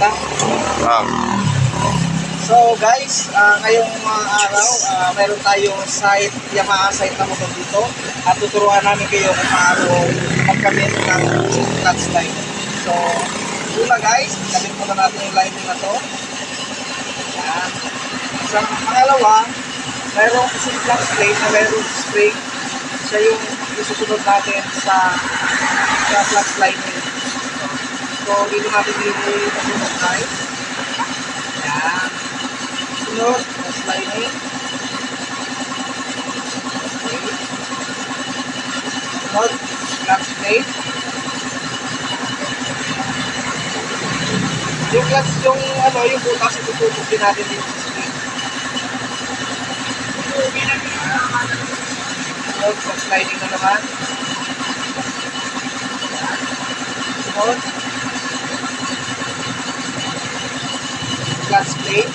na. Ah. So guys, ah, ngayong mga araw, ah, meron tayong site, Yamaha site na motor dito. At tuturuan namin kayo kung paano magkamit ng clutch line. So, una guys, kamit muna natin yung lining na to. Yan. Sa pangalawa, mayroong isang clutch plate na mayroong spring. Siya yung isusunod natin sa, sa clutch lining. So, dito natin ilagay sa sunod guys. Yan. Sunod, plus lining. Okay. Sunod, clutch plate. Yung clutch, yung ano, yung butas, itututok din natin dito sa spring. Sunod, plus lining na naman. Sunod, clutch plate.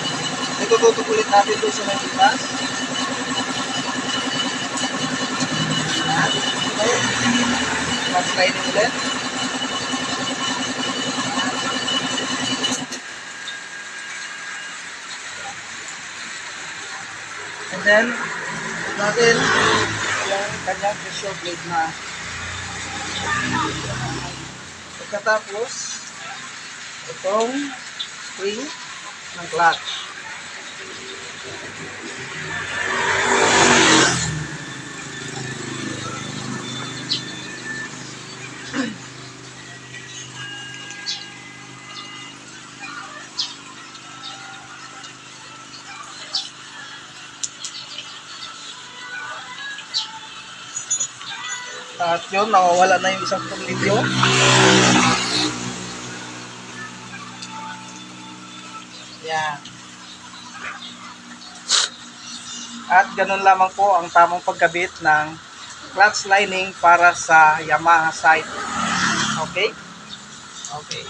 Itututok ulit natin doon sa may butas. Clutch lining ulit. And then, natin yung kanyang pressure plate na. Pagkatapos, itong spring ng clutch. At yun, nawawala na yung isang tornilyo. At ganun lamang po ang tamang pagkabit ng clutch lining para sa Yamaha site. Okay? Okay.